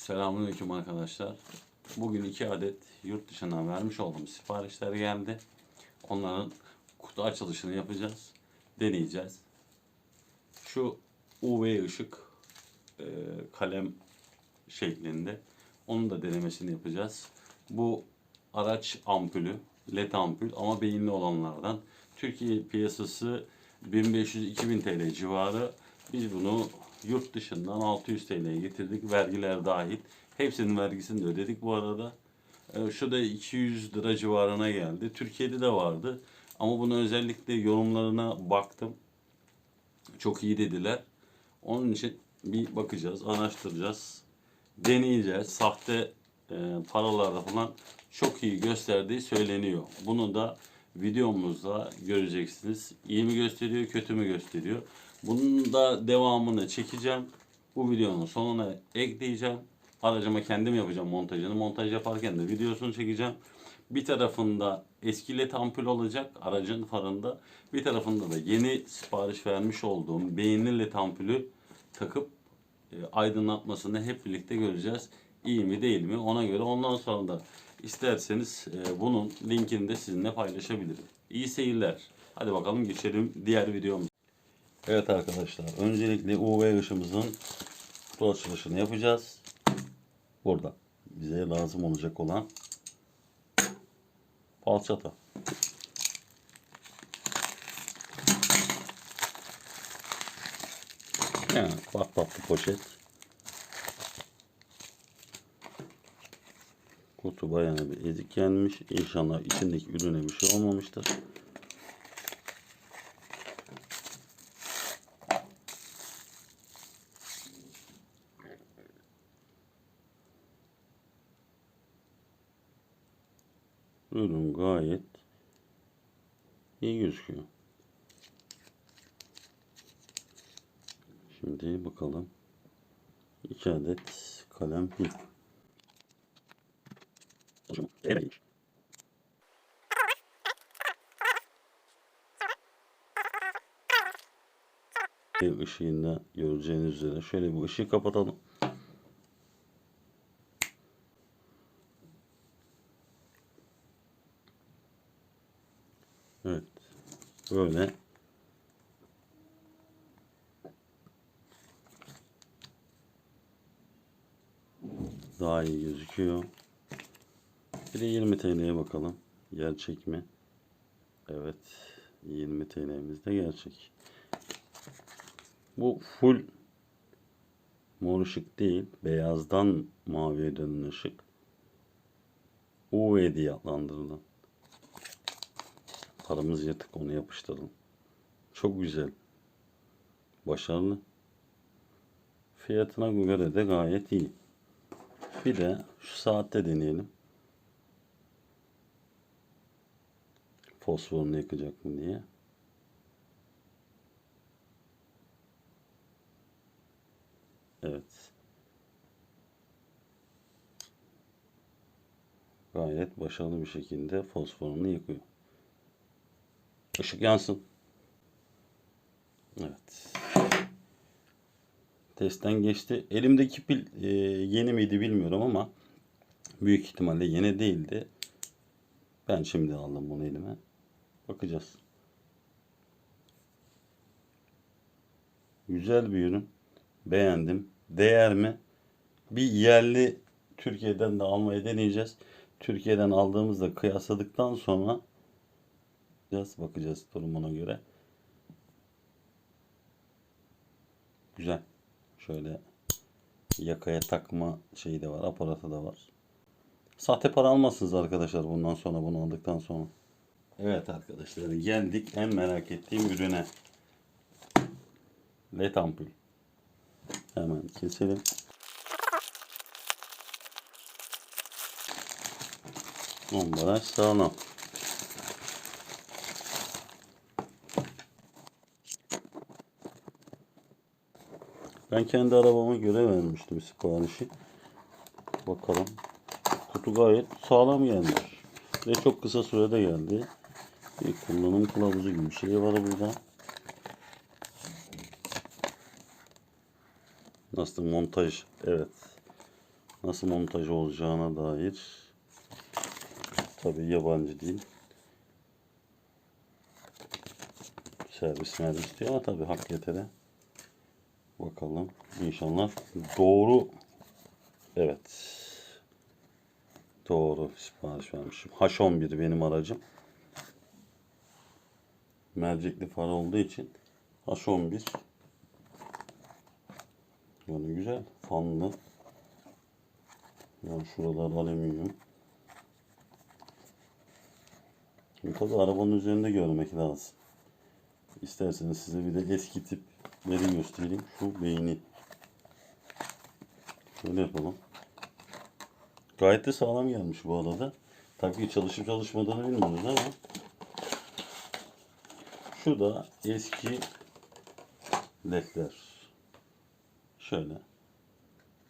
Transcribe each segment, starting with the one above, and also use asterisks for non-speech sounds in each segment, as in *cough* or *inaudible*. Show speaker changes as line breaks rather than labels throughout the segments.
Selamünaleyküm arkadaşlar. Bugün iki adet yurt dışından vermiş olduğum siparişler geldi. Onların kutu açılışını yapacağız. Deneyeceğiz. Şu UV ışık e, kalem şeklinde. Onun da denemesini yapacağız. Bu araç ampulü, led ampul ama beyinli olanlardan. Türkiye piyasası 1500-2000 TL civarı. Biz bunu yurt dışından 600 TL'ye getirdik. Vergiler dahil. Hepsinin vergisini de ödedik bu arada. Ee, Şu da 200 lira civarına geldi. Türkiye'de de vardı. Ama bunu özellikle yorumlarına baktım. Çok iyi dediler. Onun için bir bakacağız, araştıracağız. Deneyeceğiz. Sahte e, paralarda falan çok iyi gösterdiği söyleniyor. Bunu da videomuzda göreceksiniz. İyi mi gösteriyor, kötü mü gösteriyor? Bunun da devamını çekeceğim. Bu videonun sonuna ekleyeceğim. Aracıma kendim yapacağım montajını. Montaj yaparken de videosunu çekeceğim. Bir tarafında eski led ampul olacak aracın farında. Bir tarafında da yeni sipariş vermiş olduğum beyinli led ampulü takıp e, aydınlatmasını hep birlikte göreceğiz. İyi mi değil mi ona göre ondan sonra da isterseniz e, bunun linkini de sizinle paylaşabilirim. İyi seyirler. Hadi bakalım geçelim diğer videomuza. Evet arkadaşlar öncelikle UV ışığımızın kutu açılışını yapacağız. Burada bize lazım olacak olan falçata. Yani bak tatlı poşet. Kutu bayağı bir ezik gelmiş. İnşallah içindeki ürüne bir şey olmamıştır. Ürün gayet iyi gözüküyor. Şimdi bakalım. 2 adet kalem ip. Evet. Işığında göreceğiniz üzere şöyle bu ışığı kapatalım. Evet. Böyle daha iyi gözüküyor. Bir de 20 TL'ye bakalım. Gerçek mi? Evet. 20 TL'miz de gerçek. Bu full mor ışık değil. Beyazdan maviye dönen ışık. UV diye adlandırılan. Paramız yatık onu yapıştıralım. Çok güzel. Başarılı. Fiyatına göre de gayet iyi. Bir de şu saatte deneyelim. Fosforunu yakacak mı diye. Evet. Gayet başarılı bir şekilde fosforunu yakıyor. Işık yansın. Evet. Testten geçti. Elimdeki pil e, yeni miydi bilmiyorum ama büyük ihtimalle yeni değildi. Ben şimdi aldım bunu elime. Bakacağız. Güzel bir ürün. Beğendim. Değer mi? Bir yerli Türkiye'den de almayı deneyeceğiz. Türkiye'den aldığımızda kıyasladıktan sonra biraz bakacağız durumuna göre. Güzel. Şöyle yakaya takma şeyi de var. Aparatı da var. Sahte para almazsınız arkadaşlar bundan sonra bunu aldıktan sonra. Evet arkadaşlar geldik en merak ettiğim ürüne. LED ampul. Hemen keselim. Ambalaj sağlam. Ben kendi arabama göre vermiştim siparişi. Bakalım. Kutu gayet sağlam gelmiş. Ve çok kısa sürede geldi. Bir kullanım kılavuzu gibi bir şey var burada. Nasıl montaj? Evet. nasıl montaj olacağına dair tabi yabancı değil. Servis mervis diyor ama tabi hak getire. Bakalım. İnşallah. Doğru. Evet. Doğru. Sipariş vermişim. H11 benim aracım. Mercekli far olduğu için H11 yani güzel. Fanlı. Yani şuralar alüminyum. Şimdi tabi arabanın üzerinde görmek lazım. İsterseniz size bir de eski tip veri göstereyim. Şu beyni. Şöyle yapalım. Gayet de sağlam gelmiş bu arada. Tabii çalışıp çalışmadığını bilmiyoruz ama şu da eski ledler. Şöyle.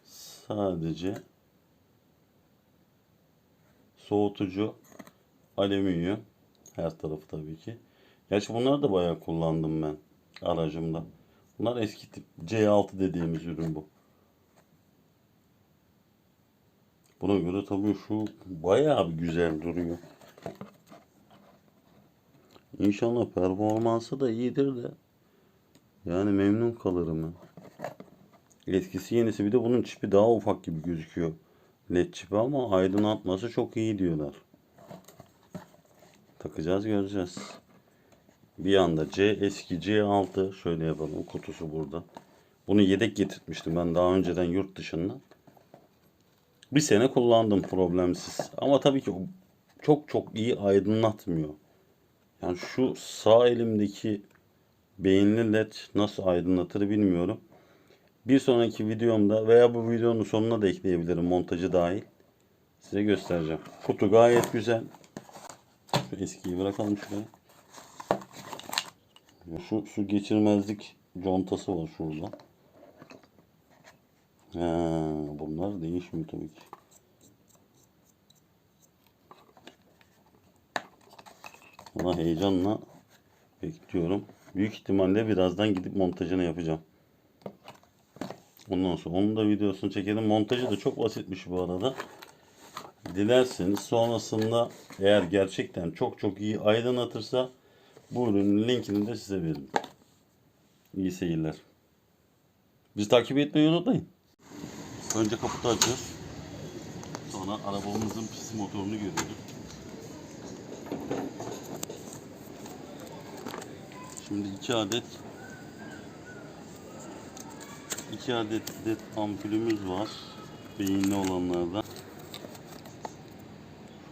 Sadece soğutucu alüminyum her tarafı tabii ki. Gerçi bunları da bayağı kullandım ben aracımda. Bunlar eski tip C6 dediğimiz ürün bu. Buna göre tabii şu bayağı bir güzel duruyor. İnşallah performansı da iyidir de. Yani memnun kalırım ben. Eskisi yenisi bir de bunun çipi daha ufak gibi gözüküyor. LED çipi ama aydınlatması çok iyi diyorlar. Takacağız göreceğiz. Bir anda C eski C6 şöyle yapalım kutusu burada. Bunu yedek getirtmiştim ben daha önceden yurt dışından. Bir sene kullandım problemsiz. Ama tabii ki çok çok iyi aydınlatmıyor. Yani şu sağ elimdeki beyinli led nasıl aydınlatır bilmiyorum. Bir sonraki videomda veya bu videonun sonuna da ekleyebilirim montajı dahil. Size göstereceğim. Kutu gayet güzel. Şu eskiyi bırakalım şuraya. Şu su geçirmezlik contası var şurada. Ha, bunlar değişmiyor tabii ki. Ona heyecanla bekliyorum. Büyük ihtimalle birazdan gidip montajını yapacağım. Ondan sonra onun da videosunu çekelim. Montajı da çok basitmiş bu arada. Dilerseniz sonrasında eğer gerçekten çok çok iyi aydınlatırsa bu ürünün linkini de size veririm. İyi seyirler. Bizi takip etmeyi unutmayın. Önce kaputu açıyoruz. Sonra arabamızın pis motorunu görüyoruz. Şimdi iki adet iki adet led ampulümüz var. Beyinli olanlardan.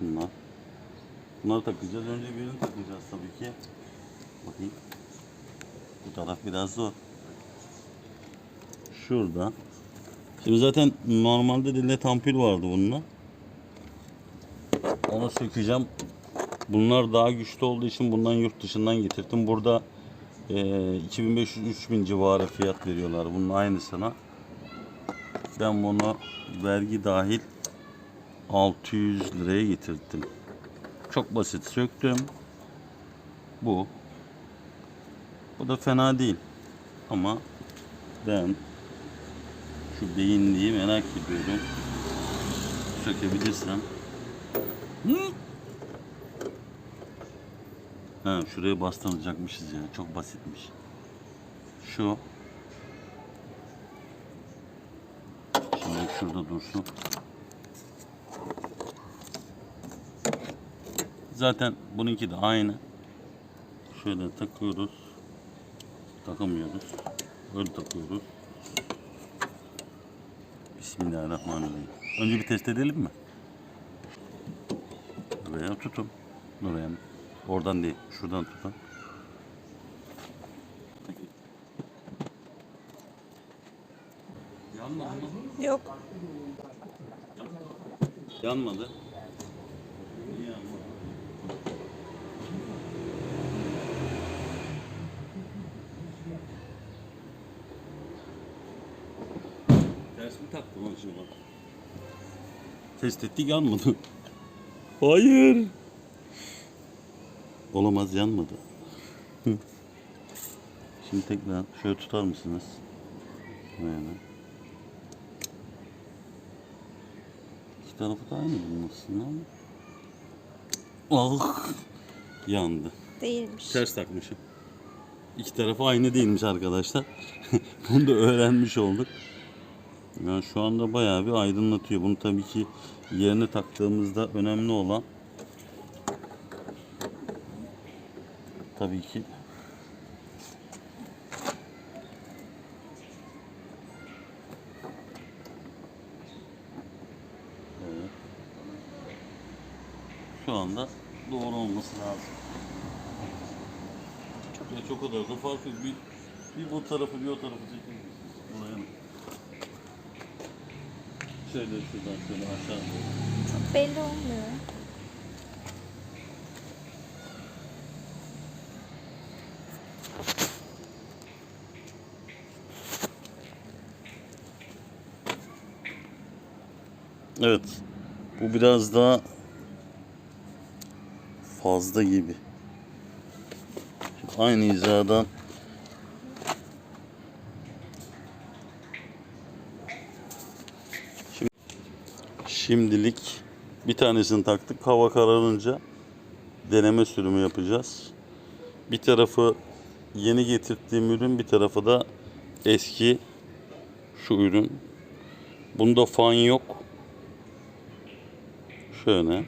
Bunlar. Bunları takacağız. Önce birini takacağız tabii ki. Bakayım. Bu taraf biraz zor. Şurada. Şimdi zaten normalde de led ampul vardı bununla. Onu sökeceğim. Bunlar daha güçlü olduğu için bundan yurt dışından getirdim. Burada e, 2500-3000 civarı fiyat veriyorlar bunun aynısına. Ben bunu vergi dahil 600 liraya getirdim. Çok basit söktüm. Bu. Bu da fena değil. Ama ben şu beyinliği merak ediyorum. Sökebilirsem. Ha, şuraya bastıracakmışız ya. Çok basitmiş. Şu. Şimdi şurada dursun. Zaten bununki de aynı. Şöyle takıyoruz. Takamıyoruz. Öyle takıyoruz. Bismillahirrahmanirrahim. Önce bir test edelim mi? Buraya tutun. Buraya. Oradan değil. Şuradan tutun. Yanmadı mı?
Yok.
Yanmadı. Ters mi taktım acaba? Test ettik yanmadı. *laughs* Hayır. Olamaz yanmadı. *laughs* Şimdi tekrar şöyle tutar mısınız? Böyle. İki tarafı da aynı bunun aslında ama. Ah! Yandı.
Değilmiş.
Ters takmışım. İki tarafı aynı değilmiş arkadaşlar. *laughs* Bunu da öğrenmiş olduk. Yani şu anda bayağı bir aydınlatıyor. Bunu tabii ki yerine taktığımızda önemli olan tabii ki Evet. Şu anda doğru olması lazım. Ya çok kadar da fark yok. Bir, bir bu tarafı bir o tarafı çeker misiniz? Buraya mı? Şöyle şuradan şöyle aşağı.
Çok belli olmuyor.
Evet. Bu biraz daha fazla gibi. Şimdi Aynı hizadan şimdilik bir tanesini taktık. Hava kararınca deneme sürümü yapacağız. Bir tarafı yeni getirdiğim ürün, bir tarafı da eski şu ürün. Bunda fan yok. Şöyle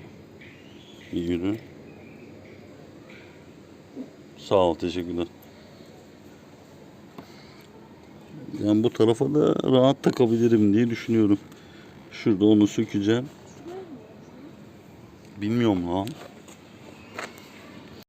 bir ürün. Sağ ol, teşekkürler. Yani bu tarafa da rahat takabilirim diye düşünüyorum. Şurada onu sökeceğim. Bilmiyorum lan.